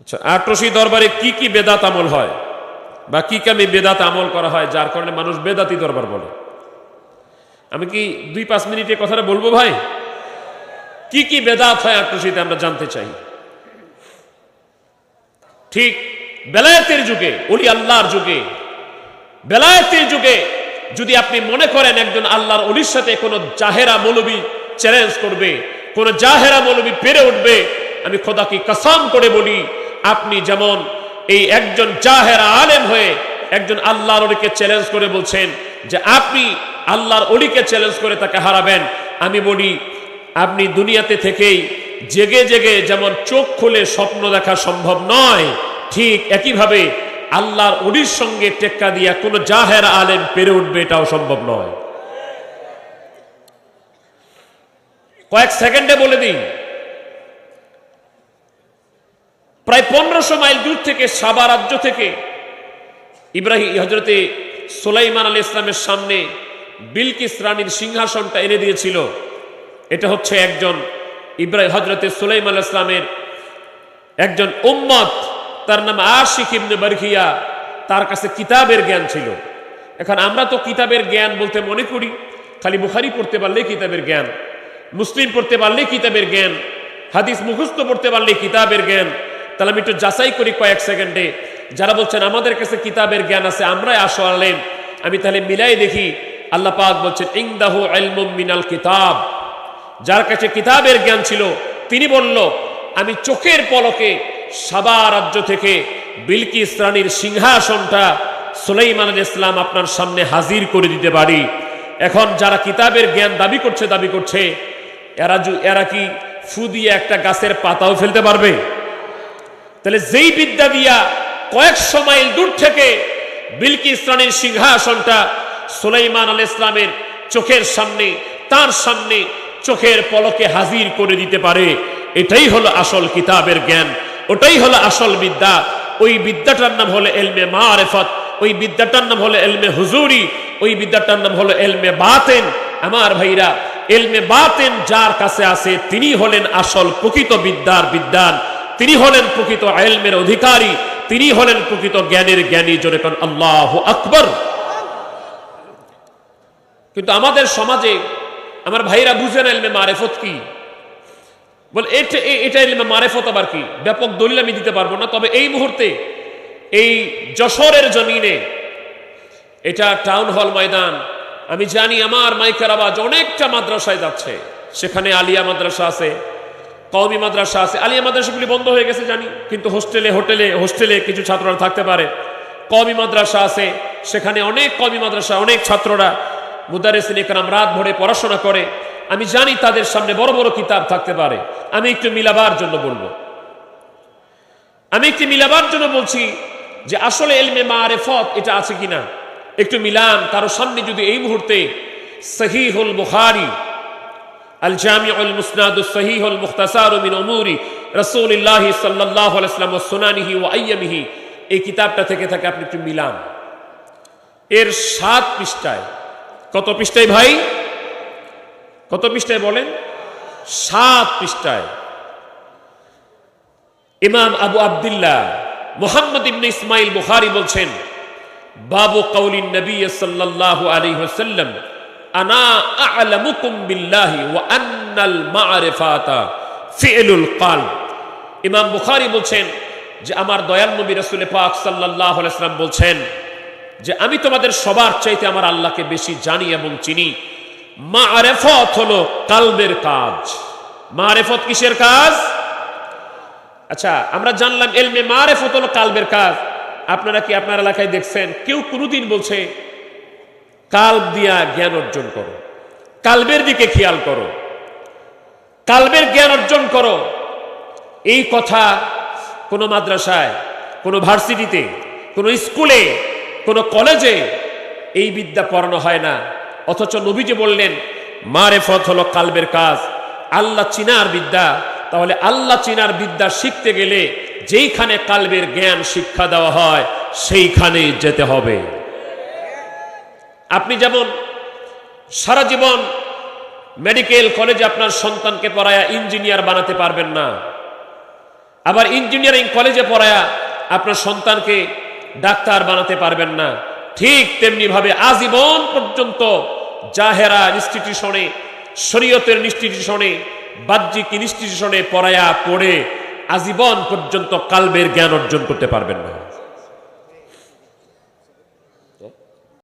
আচ্ছা আটরশি দরবারে কি কি বেদাত আমল হয়? বা কি কামে বেদাত আমল করা হয়, যার কারণে মানুষ বেদাতি দরবার বলে? আমি কি দুই পাঁচ মিনিটে কথাটা বলব ভাই? কি কি বেদাত হয় আটরশিতে আমরা জানতে চাই। ঠিক বেলায়েতের যুগে, ওলি আল্লাহর যুগে, বেলায়েতের যুগে যদি আপনি মনে করেন একজন আল্লাহর অলির সাথে কোনো জাহেরা মৌলবী চ্যালেঞ্জ করবে, কোন জাহেরা মৌলবী পেরে উঠবে, আমি খোদাকে কাসাম করে বলি আপনি যেমন এই একজন জাহেরা আলেম হয়ে একজন আল্লাহর অলিকে চ্যালেঞ্জ করে বলছেন যে আপনি আল্লাহর অলিকে চ্যালেঞ্জ করে তাকে হারাবেন, আমি বলি, আপনি দুনিয়াতে থেকেই জেগে জেগে যেমন চোখ খুলে স্বপ্ন দেখা সম্ভব নয়, ঠিক একইভাবে আল্লাহর অলির সঙ্গে টেক্কা দিয়া কোনো জাহের আলেম পেরে উঠবে এটাও সম্ভব নয়। কয়েক সেকেন্ডে বলে দিন প্রায় পনেরোশো মাইল দূর থেকে সাবা রাজ্য থেকে ইব্রাহিম হজরতে সোলাইমান আলী ইসলামের সামনে বিলকিস রানীর সিংহাসনটা এনে দিয়েছিল। এটা হচ্ছে একজন ইব্রাহিম হজরতে সুলাইমান আল ইসলামের একজন উম্মত। তার নাম আশিক ইবনে বারখিয়া তার কাছে কিতাবের জ্ঞান ছিল। এখন আমরা তো কিতাবের জ্ঞান বলতে মনে করি। খালি বুখারি পড়তে পারলে কিতাবের জ্ঞান, মুসলিম পড়তে পারলে কিতাবের জ্ঞান, হাদিস মুখস্থ পড়তে পারলে কিতাবের জ্ঞান। তাহলে আমি একটু যাচাই করি কয়েক সেকেন্ডে। যারা বলছেন, আমাদের কাছে কিতাবের জ্ঞান আছে, আমরাই আসো আলেম। আমি তাহলে মিলাই দেখি, আল্লাহ পাক বলছেন ইংদাহু মিনাল কিতাব। যার কাছে কিতাবের জ্ঞান ছিল, তিনি বলল, আমি চোখের পলকে সাবা রাজ্য থেকে বিলকিস রানীর সিংহাসনটা সুলাইমান ইসলাম আপনার সামনে হাজির করে দিতে পারি। এখন যারা কিতাবের জ্ঞান দাবি করছে দাবি করছে, এরা এরা কি ফু দিয়ে একটা গাছের পাতাও ফেলতে পারবে? তাহলে যেই বিদ্যা দিয়া কয়েকশো মাইল দূর থেকে বিলকিস রানীর সিংহাসনটা সুলাইমান আল ইসলামের চোখের সামনে, তার সামনে চোখের পলকে হাজির করে দিতে পারে। এটাই হলো আসল কিতাবের জ্ঞান, ওটাই হলো আসল বিদ্যা। ওই বিদ্যাটার নাম হলো এলমে মা মারেফত, ওই বিদ্যাটার নাম হলো এলমে হুজুরি, ওই বিদ্যাটার নাম হলো এলমে বাতেন। আমার ভাইরা, এলমে বাতেন যার কাছে আছে, তিনি হলেন আসল প্রকৃত বিদ্যার বিদ্যান। তিনি হলেন প্রকৃত এলমের অধিকারী, তিনি হলেন প্রকৃত জ্ঞানের জ্ঞানী জোরে কারণ আল্লাহ আকবর। কিন্তু আমাদের সমাজে আমার ভাইরা বুঝেন এলমে মারেফত কি? বল, এটা এটা এলমে মারেফত আবার কি? ব্যাপক দলিল আমি দিতে পারব না, তবে এই মুহূর্তে এই যশোরের জমিনে এটা টাউন হল ময়দান, আমি জানি আমার মাইকের আওয়াজ অনেকটা মাদ্রাসায় যাচ্ছে, সেখানে আলিয়া মাদ্রাসা আছে কওমি মাদ্রাসা আছে। আলিয়া মাদ্রাসাগুলি বন্ধ হয়ে গেছে জানি, কিন্তু হোস্টেলে, হোটেলে, হোস্টেলে কিছু ছাত্ররা থাকতে পারে। কওমি মাদ্রাসা আছে, সেখানে অনেক কওমি মাদ্রাসা, অনেক ছাত্ররা মুদারেসিন একরাম রাত ভরে পড়াশোনা করে। আমি জানি তাদের সামনে বড় বড় কিতাব থাকতে পারে। আমি একটু মিলাবার জন্য বলব। আমি একটু মিলাবার জন্য বলছি যে আসলে এলমে মা আরে মারেফত এটা আছে কিনা? একটু মিলান, কারও সামনে যদি এই মুহূর্তে সহিহুল বুখারি জামিউল মুসনাদুস সহিহুল মুখতাসার মিন উমুরি রাসূলুল্লাহ সাল্লাল্লাহু আলাইহি ওয়াসাল্লাম ওয়া সুনানিহি ওয়া আইয়ামিহি। এই কিতাবটা থেকে থাকে আপনি একটু মিলান। এর সাত পৃষ্ঠায়, কত পৃষ্ঠায় ভাই? কত পৃষ্ঠায় বলেন? সাত পৃষ্ঠায়। ইমাম আবু আবদুল্লাহ মোহাম্মদ ইবনে ইসমাইল বুখারি বলছেন, বাবু কৌলিন নবী সাল্লাল্লাহু আলাইহি ওয়াসাল্লাম আনা আ'লামুকুম বিল্লাহি ওয়া আন্নাল মা'রিফাতা ফি'লুল কলব। ইমাম বুখারী বলছেন যে আমার দয়াল নবী রাসূল পাক সাল্লাল্লাহু বলছেন যে আমি তোমাদের সবার চাইতে আমার আল্লাহকে বেশি জানি এবং চিনি। মা'রিফত হলো কালবের কাজ। মা'রিফত কিসের কাজ? আচ্ছা আমরা জানলাম এলমে মারেফত হলো কালবের কাজ। আপনারা কি আপনার এলাকায় দেখছেন? কেউ কোনোদিন বলছে কালব দিয়া জ্ঞান অর্জন করো। কালবের দিকে খেয়াল করো। কালবের জ্ঞান অর্জন করো। এই কথা কোনো মাদ্রাসায়, কোনো ভার্সিটিতে, কোনো স্কুলে, কোনো কলেজে এই বিদ্যা পড়ানো হয় না। অথচ নবীজি বললেন, মারেফত হলো কালবের কাজ। আল্লাহ চিনার বিদ্যা। তাহলে আল্লাহ চিনার বিদ্যা শিখতে গেলে যেইখানে কালবের জ্ঞান শিক্ষা দেওয়া হয় সেইখানে যেতে হবে। আপনি যেমন সারা জীবন মেডিকেল কলেজে আপনার সন্তানকে পড়ায়া ইঞ্জিনিয়ার বানাতে পারবেন না, আবার ইঞ্জিনিয়ারিং কলেজে পড়ায়া আপনার সন্তানকে ডাক্তার বানাতে পারবেন না, ঠিক তেমনি ভাবে আজীবন পর্যন্ত জাহেরা ইনস্টিটিউশনে শরীয়তের ইনস্টিটিউশনে বাহ্যিক ইনস্টিটিউশনে পড়ায়া পড়ে আজীবন পর্যন্ত কালবের জ্ঞান অর্জন করতে পারবেন না।